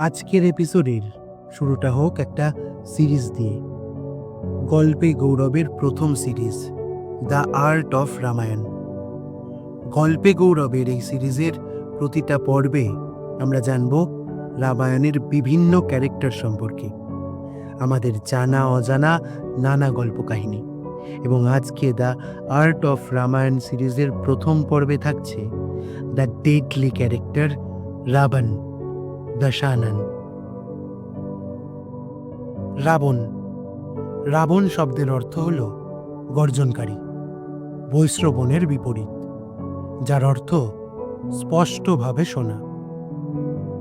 আজকের এপিসোডের শুরুটা হোক একটা সিরিজ দিয়ে। গল্পে গৌরবের প্রথম series, the art of Ramayan. গল্পে গৌরবের এই সিরিজের প্রতিটা পর্বে আমরা জানব রামায়ণের বিভিন্ন ক্যারেক্টার সম্পর্কে, আমাদের জানা অজানা নানা গল্প কাহিনী এবং আজকে দ্য আর্ট অফ রামায়ণ সিরিজের প্রথম পর্বে থাকছে the deadly character Ravan. Dashanan. Ravan. Ravan শব্দের অর্থ হল গর্জনকারী বৈশ্রবণের বিপরীত, যার অর্থ স্পষ্টভাবে শোনা।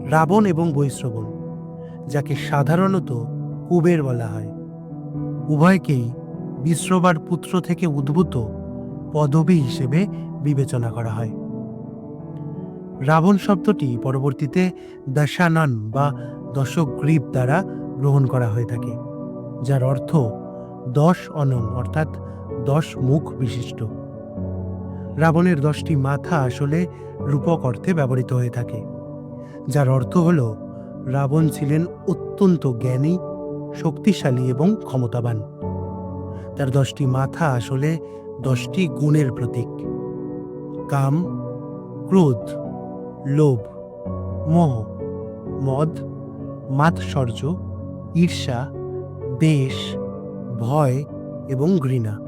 রাবণ এবং বৈশ্রবণ যাকে সাধারণত কুবের বলা হয়, উভয়কেই বিশ্রবার পুত্র থেকে উদ্ভূত পদবী হিসেবে বিবেচনা করা হয়। রাবণ শব্দটি পরবর্তীতে দশানন বা দশগ্রীব দ্বারা গ্রহণ করা হয়ে থাকে, যার অর্থ দশ অনন অর্থাৎ দশ মুখ বিশিষ্ট। রাবণের দশটি মাথা আসলে রূপক অর্থে ব্যবহৃত হয়ে থাকে, যার অর্থ হল রাবণ ছিলেন অত্যন্ত জ্ঞানী, শক্তিশালী এবং ক্ষমতাবান। তার দশটি মাথা আসলে দশটি গুণের প্রতীক, কাম, ক্রোধ লোভ, মোহ, মদ, মাৎসর্য, ঈর্ষা, দেশ, ভয় এবং ঘৃণা।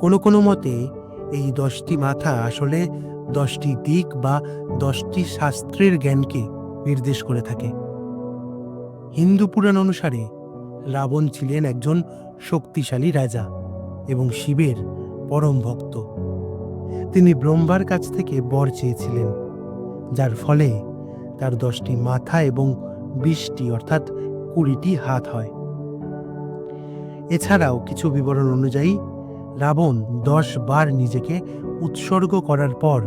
কোনো কোনো মতে এই দশটি মাথা আসলে দশটি দিক বা দশটি শাস্ত্রের জ্ঞানকে নির্দেশ করে থাকে। হিন্দু পুরাণ অনুসারে রাবণ ছিলেন একজন শক্তিশালী রাজা এবং শিবের পরম ভক্ত। তিনি ব্রহ্মার কাছ থেকে বর চেয়েছিলেন। যার ফলে তার দশটি মাথা এবং বিশটি, অর্থাৎ কুড়িটি হাত হয়। এছাড়াও কিছু বিবরণ অনুযায়ী, রাবণ দশ বার নিজেকে উৎসর্গ করার পর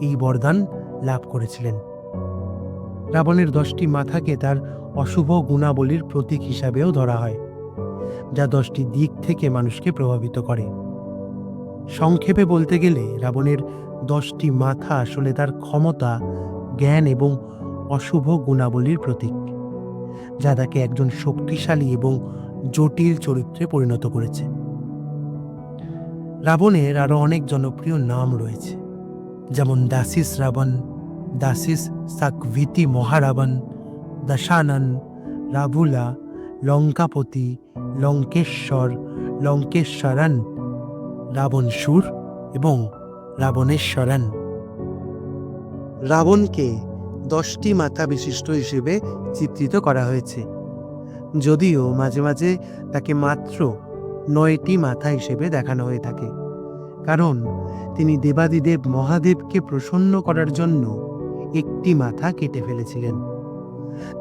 এই বরদান লাভ করেছিলেন। রাবণের দশটি মাথাকে তার অশুভ গুণাবলীর প্রতীক হিসাবেও ধরা হয়, যা দশটি দিক থেকে মানুষকে প্রভাবিত করে। সংক্ষেপে বলতে গেলে, রাবণের দশটি মাথা আসলে তার ক্ষমতা, জ্ঞান এবং অশুভ গুণাবলীর প্রতীক, যা তাকে একজন শক্তিশালী এবং জটিল চরিত্রে পরিণত করেছে। রাবণের আরও অনেক জনপ্রিয় নাম রয়েছে, যেমন দাসিস রাবণ, দাসিস সাকভিতি মহারাবণ দশানন রাবুলা লঙ্কাপতি, লঙ্কেশ্বর, লঙ্কেশ্বরন রাবণ সুর এবং রাবণেশ্বরন। রাবণকে দশটি মাথা বিশিষ্ট হিসেবে চিত্রিত করা হয়েছে। যদিও মাঝে মাঝে তাকে মাত্র নয়টি মাথা হিসেবে দেখানো হয়ে থাকে। কারণ তিনি দেবাদিদেব মহাদেবকে প্রসন্ন করার জন্য একটি মাথা কেটে ফেলেছিলেন।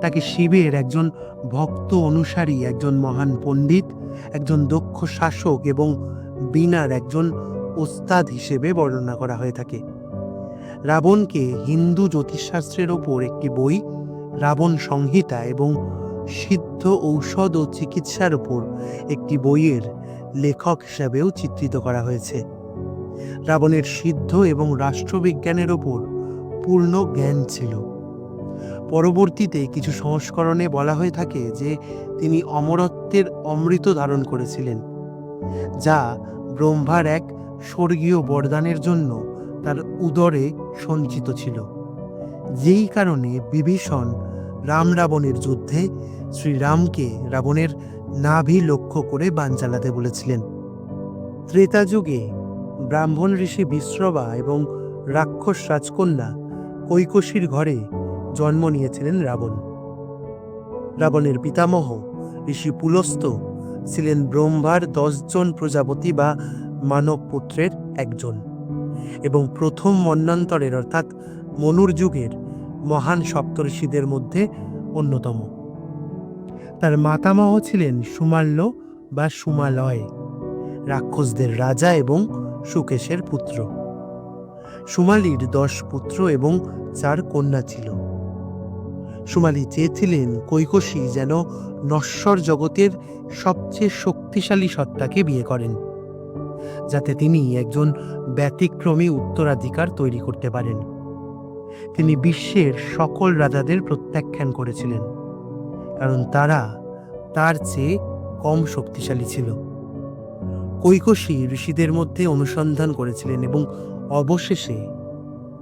তাকে শিবের একজন ভক্ত অনুসারী, একজন মহান পণ্ডিত, একজন দক্ষ শাসক এবং বিনার একজন ওস্তাদ হিসেবে বর্ণনা করা হয়ে থাকে। রাবণকে হিন্দু জ্যোতিষশাস্ত্রের ওপর একটি বই, রাবণ সংহিতা এবং সিদ্ধ ঔষধ ও চিকিৎসার ওপর একটি বইয়ের লেখক হিসাবেও চিত্রিত করা হয়েছে। রাবণের সিদ্ধ এবং রাষ্ট্রবিজ্ঞানের ওপর পূর্ণ জ্ঞান ছিল। পরবর্তীতে কিছু সংস্করণে বলা হয়ে থাকে যে তিনি অমরত্বের অমৃত ধারণ করেছিলেন, যা ব্রহ্মার এক স্বর্গীয় বরদানের জন্য তার উদরে সঞ্চিত ছিল। যেই কারণে বিভীষণ রাম রাবণের যুদ্ধে শ্রীরামকে রাবণের নাভি লক্ষ্য করে বান চালাতে বলেছিলেন। ত্রেতা যুগে ব্রাহ্মণ ঋষি বিশ্রবা এবং রাক্ষস রাজকন্যা কৈকশীর ঘরে জন্ম নিয়েছিলেন রাবণ। রাবণের পিতামহ ঋষি পুলস্ত ছিলেন ব্রহ্মার দশজন প্রজাপতি বা মানব পুত্রের একজন এবং প্রথম মন্বন্তরের অর্থাৎ মনুর যুগের মহান সপ্তর্ষিদের মধ্যে অন্যতম। তার মাতামহ ছিলেন সুমাল্য বা সুমালয়, রাক্ষসদের রাজা এবং সুকেশের পুত্র। সুমালির দশ পুত্র এবং চার কন্যা ছিল। সুমালি চেয়েছিলেন কৈকসী যেন নশ্বর জগতের সবচেয়ে শক্তিশালী সত্তাকে বিয়ে করেন। যাতে তিনি একজন ব্যতিক্রমী উত্তরাধিকার তৈরি করতে পারেন। তিনি বিশ্বের সকল রাজাদের প্রত্যাখ্যান করেছিলেন, কারণ তারা তার চেয়ে কম শক্তিশালী ছিল। কৈকশী ঋষিদের মধ্যে অনুসন্ধান করেছিলেন এবং অবশেষে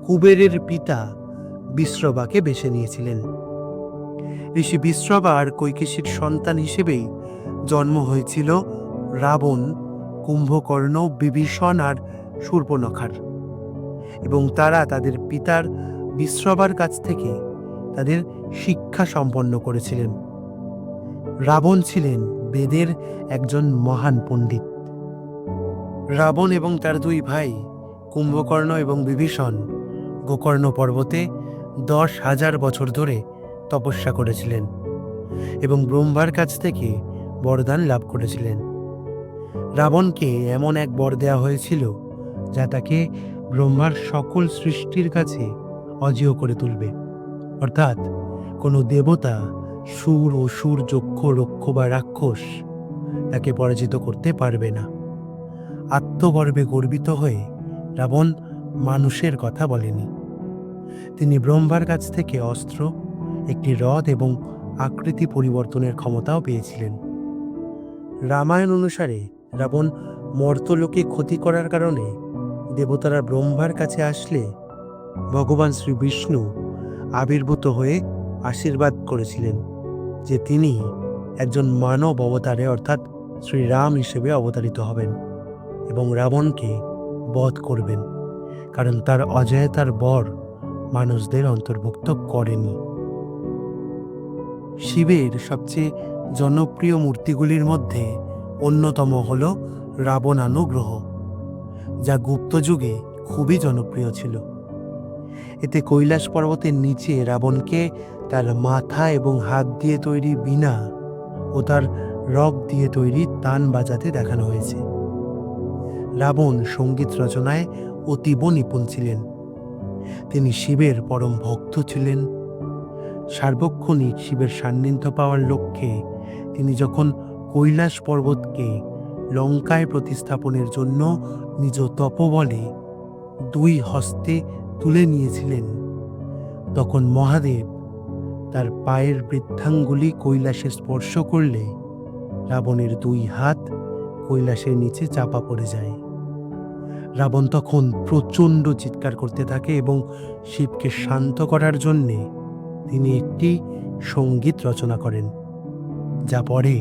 কুবেরের পিতা বিশ্রবাকে বেছে নিয়েছিলেন। ঋষি বিশ্রবার কৈকেশীর সন্তান হিসেবেই জন্ম হয়েছিল রাবণ কুম্ভকর্ণ, বিভীষণ আর শূর্পনখার এবং তারা তাদের পিতার বিশ্রবার কাছ থেকে তাদের শিক্ষা সম্পন্ন করেছিলেন। রাবণ ছিলেন বেদের একজন মহান পণ্ডিত। রাবণ এবং তার দুই ভাই, কুম্ভকর্ণ এবং বিভীষণ, গোকর্ণ পর্বতে দশ হাজার বছর ধরে তপস্যা করেছিলেন এবং ব্রহ্মার কাছ থেকে বরদান লাভ করেছিলেন। রাবণকে এমন এক বর দেওয়া হয়েছিল যা তাকে ব্রহ্মার সকল সৃষ্টির কাছে অজেয় করে তুলবে। অর্থাৎ কোনো দেবতা, সুর ও সুর যক্ষ রক্ষ বা রাক্ষস তাকে পরাজিত করতে পারবে না। আত্মগর্বে গর্বিত হয়ে রাবণ মানুষের কথা বলেনি। তিনি ব্রহ্মার কাছ থেকে অস্ত্র, একটি হ্রদ এবং আকৃতি পরিবর্তনের ক্ষমতাও পেয়েছিলেন। রামায়ণ অনুসারে রাবণ মর্তলোকে ক্ষতি করার কারণে দেবতারা ব্রহ্মার কাছে আসলে ভগবান শ্রী বিষ্ণু আবির্ভূত হয়ে আশীর্বাদ করেছিলেন, যে তিনি একজন মানব অবতারে, অর্থাৎ শ্রীরাম হিসেবে অবতারিত হবেন এবং রাবণকে বধ করবেন, কারণ তার অজয়তার বর মানুষদের অন্তর্ভুক্ত করেনি। শিবের সবচেয়ে জনপ্রিয় মূর্তিগুলির মধ্যে অন্যতম হল রাবণানুগ্রহ, যা গুপ্তযুগে খুবই জনপ্রিয় ছিল। এতে কৈলাস পর্বতের নিচে রাবণকে তার মাথা এবং হাত দিয়ে তৈরি বীণা ও তার রক দিয়ে তৈরি তান বাজাতে দেখানো হয়েছে। রাবণ সংগীত রচনায় অতীব নিপুণ ছিলেন। তিনি শিবের পরম ভক্ত ছিলেন। সার্বক্ষণিক শিবের সান্নিধ্য পাওয়ার লক্ষ্যে তিনি যখন কৈলাস পর্বতকে লঙ্কায় প্রতিস্থাপনের জন্য নিজ তপবলে দুই হস্তে তুলে নিয়েছিলেন। তখন মহাদেব তার পায়ের বৃদ্ধাঙ্গুলি কৈলাসে স্পর্শ করলে রাবণের দুই হাত কৈলাসের নিচে চাপা পড়ে যায়। রাবণ তখন প্রচণ্ড চিৎকার করতে থাকে এবং শিবকে শান্ত করার জন্যে তিনি একটি সংগীত রচনা করেন, যা পরে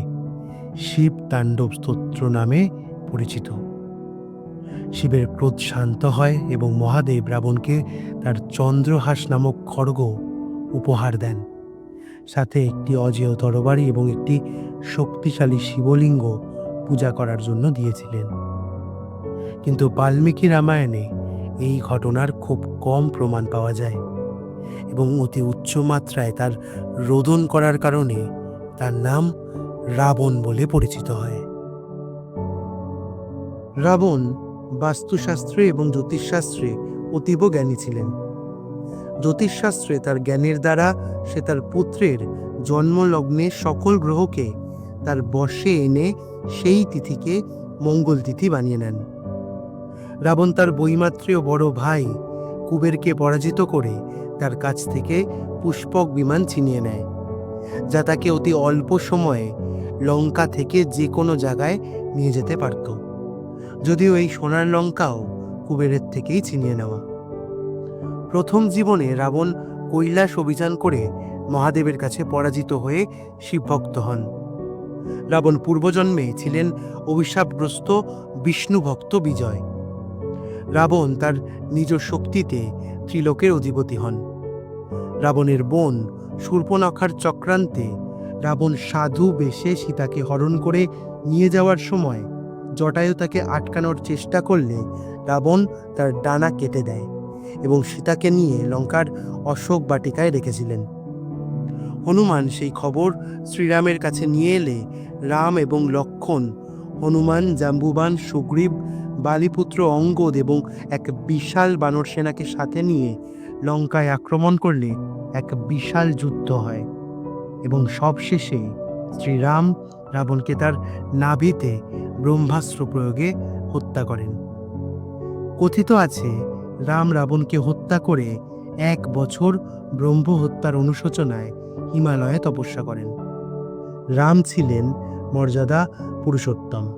শিব তাণ্ডব স্তোত্র নামে পরিচিত। শিবের ক্রোধ শান্ত হয় এবং মহাদেব রাবণকে তার চন্দ্রহাস নামক খড়গ উপহার দেন। সাথে একটি অজেয় তরবারি এবং একটি শক্তিশালী শিবলিঙ্গ পূজা করার জন্য দিয়েছিলেন। কিন্তু বাল্মীকি রামায়ণে এই ঘটনার খুব কম প্রমাণ পাওয়া যায় এবং অতি উচ্চ মাত্রায় তার রোদন করার কারণে তার নাম রাবণ বলে পরিচিত হয়। রাবণ বাস্তুশাস্ত্রে এবং জ্যোতিষশাস্ত্রে অতীব জ্ঞানী ছিলেন। জ্যোতিষশাস্ত্রে তার জ্ঞানের দ্বারা সে তার পুত্রের জন্মলগ্নে সকল গ্রহকে তার বশে এনে সেই তিথিকে মঙ্গল তিথি বানিয়ে নেন। রাবণ তার বৈমাত্রীয় বড় ভাই কুবেরকে পরাজিত করে তার কাছ থেকে পুষ্পক বিমান ছিনিয়ে নেয়, যা তাকে অতি অল্প সময়ে লঙ্কা থেকে যে কোনো জায়গায় নিয়ে যেতে পারত। যদিও এই সোনার লঙ্কাও কুবেরের থেকেই ছিনিয়ে নেওয়া। প্রথম জীবনে রাবণ কৈলাস অভিযান করে মহাদেবের কাছে পরাজিত হয়ে শিবভক্ত হন। রাবণ পূর্বজন্মে ছিলেন অভিশাপগ্রস্ত বিষ্ণুভক্ত বিজয়। রাবণ তার নিজ শক্তিতে ত্রিলোকের অধিপতি হন। রাবণের বোন শূর্পনখার চক্রান্তে রাবণ সাধু বেশে সীতাকে হরণ করে নিয়ে যাওয়ার সময় জটায়ু তাকে আটকানোর চেষ্টা করলে রাবণ তার ডানা কেটে দেয় এবং সীতাকে নিয়ে লঙ্কার অশোক বাটিকায় রেখেছিলেন। হনুমান সেই খবর শ্রীরামের কাছে নিয়ে এলে রাম এবং লক্ষণ, হনুমান, জাম্বুবান, সুগ্রীব, বালিপুত্র, অঙ্গদ এবং এক বিশাল বানর সেনাকে সাথে নিয়ে লঙ্কায় আক্রমণ করলে এক বিশাল যুদ্ধ হয়। এবং সবশেষে শ্রীরাম রাবণকে তার নাভিতে ব্রহ্মাস্ত্র প্রয়োগে হত্যা করেন। কথিত আছে, রাম রাবণকে হত্যা করে এক বছর ব্রহ্ম হত্যার অনুশোচনায় হিমালয়ে তপস্যা করেন। রাম ছিলেন মর্যাদা পুরুষোত্তম।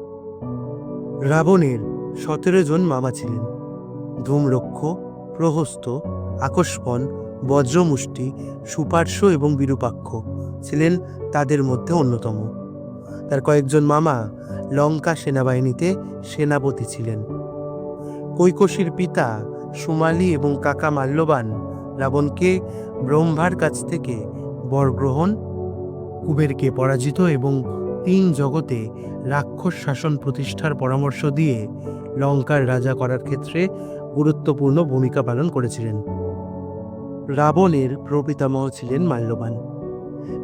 রাবণের সতেরো জন মামা ছিলেন। ধূমরক্ষ, প্রহস্ত, আকস্পন, বজ্রমুষ্টি, সুপার্শ্ব এবং বিরূপাক্ষ। ছিলেন তাদের মধ্যে অন্যতম। তার কয়েকজন মামা লঙ্কা সেনাবাহিনীতে সেনাপতি ছিলেন। কৈকশীর পিতা সুমালি এবং কাকা মাল্যবান রাবণকে ব্রহ্মার কাছ থেকে বরগ্রহণ, কুবেরকে পরাজিত এবং তিন জগতে রাক্ষস শাসন প্রতিষ্ঠার পরামর্শ দিয়ে লঙ্কার রাজা করার ক্ষেত্রে গুরুত্বপূর্ণ ভূমিকা পালন করেছিলেন। রাবণের প্রপিতামহ ছিলেন মাল্যবান।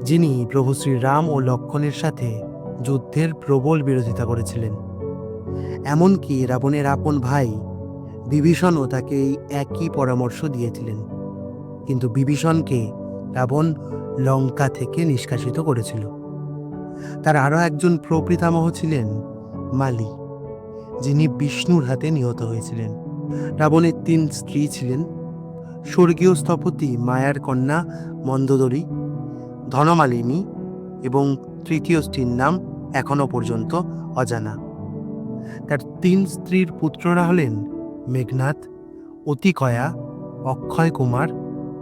যিনি প্রভু শ্রীরাম ও লক্ষণের সাথে যুদ্ধের প্রবল বিরোধিতা করেছিলেন। এমনকি রাবণের আপন ভাই বিভীষণও তাকে এই একই পরামর্শ দিয়েছিলেন। কিন্তু বিভীষণকে রাবণ লঙ্কা থেকে নিষ্কাশিত করেছিল। তার আরও একজন প্রপিতামহ ছিলেন মালি, যিনি বিষ্ণুর হাতে নিহত হয়েছিলেন। রাবণের তিন স্ত্রী ছিলেন, স্বর্গীয় স্থপতি মায়ার কন্যা মন্দোদরী ধনমালিনী এবং তৃতীয় স্ত্রীর নাম এখনও পর্যন্ত অজানা। তার তিন স্ত্রীর পুত্ররা হলেন মেঘনাথ, অতিকয়া, অক্ষয় কুমার,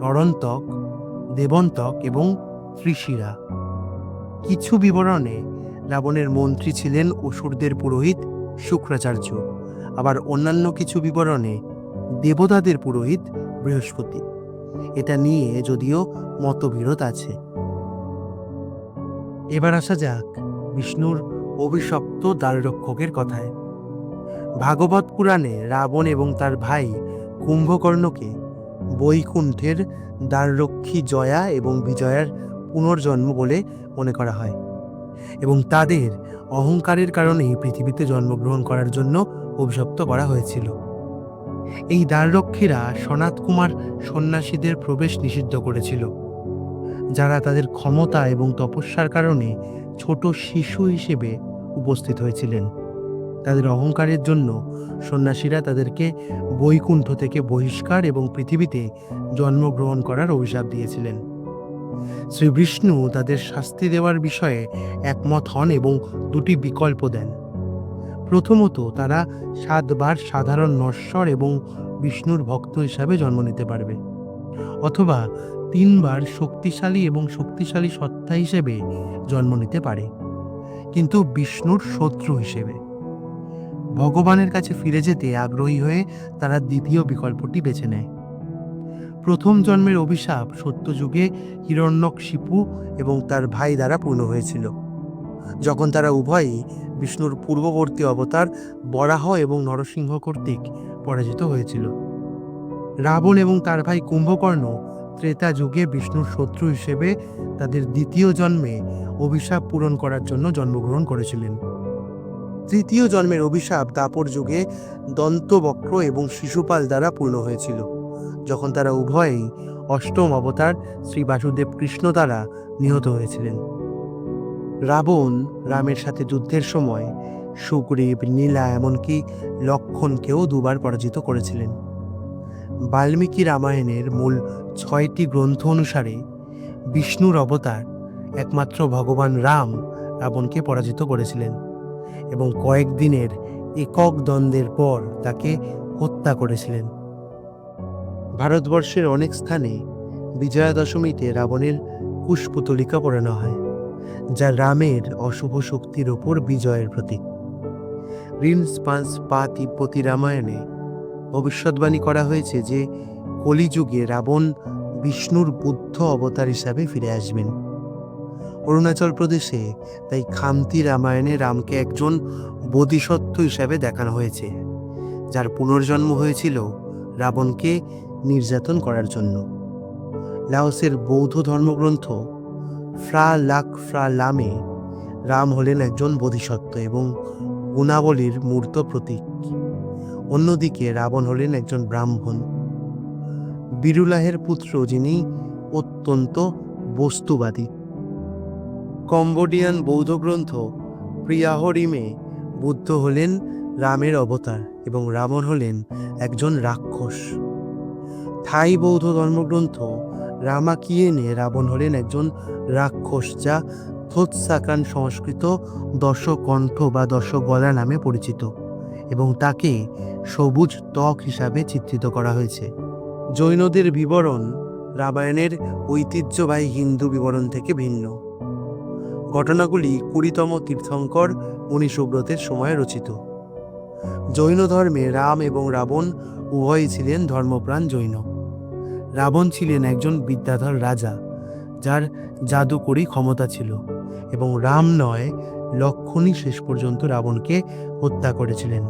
নরন্তক, দেবন্তক এবং ত্রিশিরা। কিছু বিবরণে রাবণের মন্ত্রী ছিলেন অসুরদের পুরোহিত শুক্রাচার্য, আবার অন্যান্য কিছু বিবরণে দেবতাদের পুরোহিত বৃহস্পতি। এটা নিয়ে যদিও মতবিরোধ আছে। এবার আসা যাক বিষ্ণুর অভিশপ্ত দ্বাররক্ষকের কথায়। ভাগবত পুরাণে রাবণ এবং তার ভাই কুম্ভকর্ণকে বৈকুণ্ঠের দ্বাররক্ষী জয়া এবং বিজয়ার পুনর্জন্ম বলে মনে করা হয় এবং তাদের অহংকারের কারণেই পৃথিবীতে জন্মগ্রহণ করার জন্য অভিশপ্ত করা হয়েছিল। এই দ্বাররক্ষীরা সনাত কুমার সন্ন্যাসীদের প্রবেশ নিষিদ্ধ করেছিল। যারা তাদের ক্ষমতা এবং তপস্যার কারণে ছোট শিশু হিসেবে উপস্থিত হয়েছিলেন। তাদের অহংকারের জন্য সন্ন্যাসীরা তাদেরকে বৈকুণ্ঠ থেকে বহিষ্কার এবং পৃথিবীতে জন্মগ্রহণ করার অভিশাপ দিয়েছিলেন। শ্রী বিষ্ণু তাদের শাস্তি দেওয়ার বিষয়ে একমত হন এবং দুটি বিকল্প দেন। প্রথমত, তারা সাতবার সাধারণ নশ্বর এবং বিষ্ণুর ভক্ত হিসাবে জন্ম নিতে পারবে, অথবা তিনবার শক্তিশালী এবং শক্তিশালী সত্তা হিসেবে জন্ম নিতে পারে, কিন্তু বিষ্ণুর শত্রু হিসেবে। ভগবানের কাছে ফিরে যেতে আগ্রহী হয়ে তারা দ্বিতীয় বিকল্পটি বেছে নেয়। প্রথম জন্মের অভিশাপ সত্যযুগে হিরণ্যক শিপু এবং তার ভাই দ্বারা পূর্ণ হয়েছিল। যখন তারা উভয়ই বিষ্ণুর পূর্ববর্তী অবতার বরাহ এবং নরসিংহ কর্তৃক পরাজিত হয়েছিল। রাবণ এবং তার ভাই কুম্ভকর্ণ ত্রেতা যুগে বিষ্ণুর শত্রু হিসেবে তাদের দ্বিতীয় জন্মে অভিশাপ পূরণ করার জন্য জন্মগ্রহণ করেছিলেন। তৃতীয় জন্মের অভিশাপ দাপর যুগে দন্তবক্র এবং শিশুপাল দ্বারা পূর্ণ হয়েছিল। যখন তারা উভয়েই অষ্টম অবতার শ্রী বাসুদেব কৃষ্ণ দ্বারা নিহত হয়েছিলেন। রাবণ রামের সাথে যুদ্ধের সময় সুগ্রীব, নীলা এমনকি লক্ষণকেও দুবার পরাজিত করেছিলেন। বাল্মীকি রামায়ণের মূল ছয়টি গ্রন্থ অনুসারে বিষ্ণুর অবতার একমাত্র ভগবান রাম রাবণকে পরাজিত করেছিলেন এবং কয়েকদিনের একক দ্বন্দ্বের পর তাকে হত্যা করেছিলেন। ভারতবর্ষের অনেক স্থানে বিজয়া দশমীতে রাবণের কুশপুতলিকা পড়ানো হয়, যা রামের অশুভ শক্তির ওপর বিজয়ের প্রতীক। রিন্স পান্স পা তিব্বতী রামায়ণে ভবিষ্যৎবাণী করা হয়েছে যে কলিযুগে রাবণ বিষ্ণুর বুদ্ধ অবতার হিসাবে ফিরে আসবেন। অরুণাচল প্রদেশে তাই খামতি রামায়ণে রামকে একজন বোধিসত্ত্ব হিসাবে দেখানো হয়েছে, যার পুনর্জন্ম হয়েছিল রাবণকে নির্যাতন করার জন্য। লাওসের বৌদ্ধ ধর্মগ্রন্থ ফ্রা লাক ফ্রা লামে রাম হলেন একজন বোধিসত্ত্ব এবং গুণাবলীর মূর্ত প্রতীক। অন্যদিকে রাবণ হলেন একজন ব্রাহ্মণ। বিরুলাহের পুত্র যিনি অত্যন্ত বস্তুবাদী। কম্বোডিয়ান বৌদ্ধ গ্রন্থ প্রিয়াহরিমে বুদ্ধ হলেন রামের অবতার এবং রাবণ হলেন একজন রাক্ষস। থাই বৌদ্ধ ধর্মগ্রন্থ রামাকিয়েনে রাবণ হলেন একজন রাক্ষস যা থোৎসাকান সংস্কৃত দশকণ্ঠ বা দশগলা নামে পরিচিত। এবং তাকে সবুজ ত্বক হিসাবে চিত্রিত করা হয়েছে। জৈনদের বিবরণ রামায়ণের ঐতিহ্যবাহী হিন্দু বিবরণ থেকে ভিন্ন। ঘটনাগুলি কুড়িতম তীর্থঙ্কর মুনি সুব্রতের সময় রচিত। জৈন ধর্মে রাম এবং রাবণ উভয়ই ছিলেন ধর্মপ্রাণ জৈন। রাবণ ছিলেন একজন বিদ্যাধর রাজা, যার জাদুকরী ক্ষমতা ছিল এবং রাম নয় লক্ষণই শেষ পর্যন্ত রাবণকে হত্যা করেছিলেন।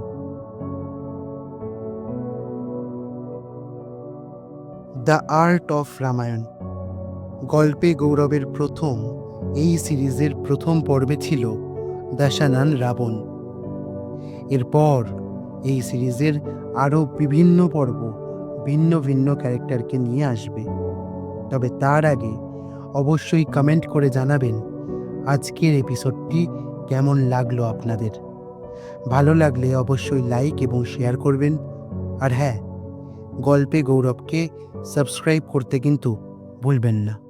দ্য আর্ট অফ রামায়ণ গল্পে গৌরবের প্রথম, এই সিরিজের প্রথম পর্বে ছিল দাশানান রাবণ। এরপর এই সিরিজের আরও বিভিন্ন পর্ব ভিন্ন ভিন্ন ক্যারেক্টারকে নিয়ে আসবে। তবে তার আগে অবশ্যই কমেন্ট করে জানাবেন আজকের এপিসোডটি কেমন লাগল আপনাদের? ভালো লাগলে অবশ্যই লাইক এবং শেয়ার করবেন। আর হ্যাঁ গল্পে গৌরবকে সাবস্ক্রাইব করতে কিন্তু ভুলবেন না।